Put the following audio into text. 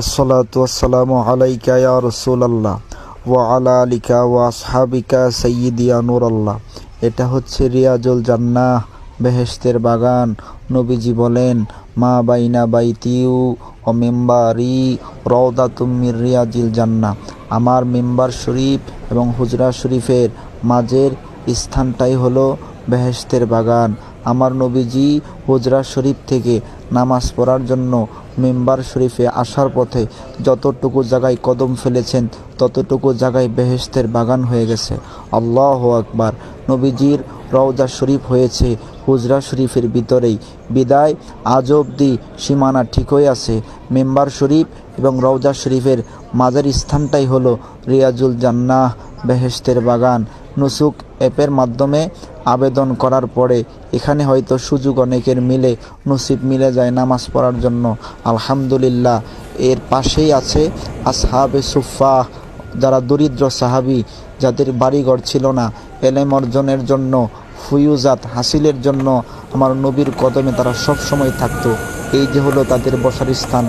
আসসালাতু আসসালামু আলাইকা ইয়া রাসূলুল্লাহ ওয়া আলা আলিকা ওয়া আসহাবিকা সাইয়্যিদিয়া নূরাল্লাহ। এটা হচ্ছে রিয়াজুল জান্নাহ বেহেশতের বাগান। নবীজি বলেন, মা বাইনা বাইতিউ ও মেম্বারি রওদাতুম মির রিয়াজিল জান্নাহ। আমার মেম্বার শরীফ এবং হুজরা শরীফের মাঝের স্থানটাই হলো বেহেশতের বাগান। আমার নবীজি হুজরা শরীফ থেকে নামাজ পড়ার জন্য মেম্বার শরীফে আসার পথে যতটুকু জায়গায় কদম ফেলেছেন, ততটুকু জায়গায় বেহেশতের বাগান হয়ে গেছে। আল্লাহ আকবার। নবীজির রওজা শরীফ হয়েছে, হুজরা শরীফের ভিতরেই। বিদায়, আজ অবধি সীমানা ঠিকই আছে। মেম্বার শরীফ এবং রওজা শরীফের মাঝের স্থানটাই হলো রিয়াজুল জান্নাহ বেহেশতের বাগান। নুসুক অ্যাপের মাধ্যমে আবেদন করার পরে এখানে হয়তো সুযোগ অনেকের মিলে, নসিব মিলে যায় নামাজ পড়ার জন্য। আলহামদুলিল্লাহ, এর পাশেই আছে আসহাবে সুফা যারা দরিদ্র সাহাবি, যাদের বাড়িঘর ছিল না। এলেম অর্জনের জন্য, ফুয়ুজাত হাসিলের জন্য আমার নবীর কদমে তারা সব সময় থাকতো। এই যে হলো তাদের বসার স্থান।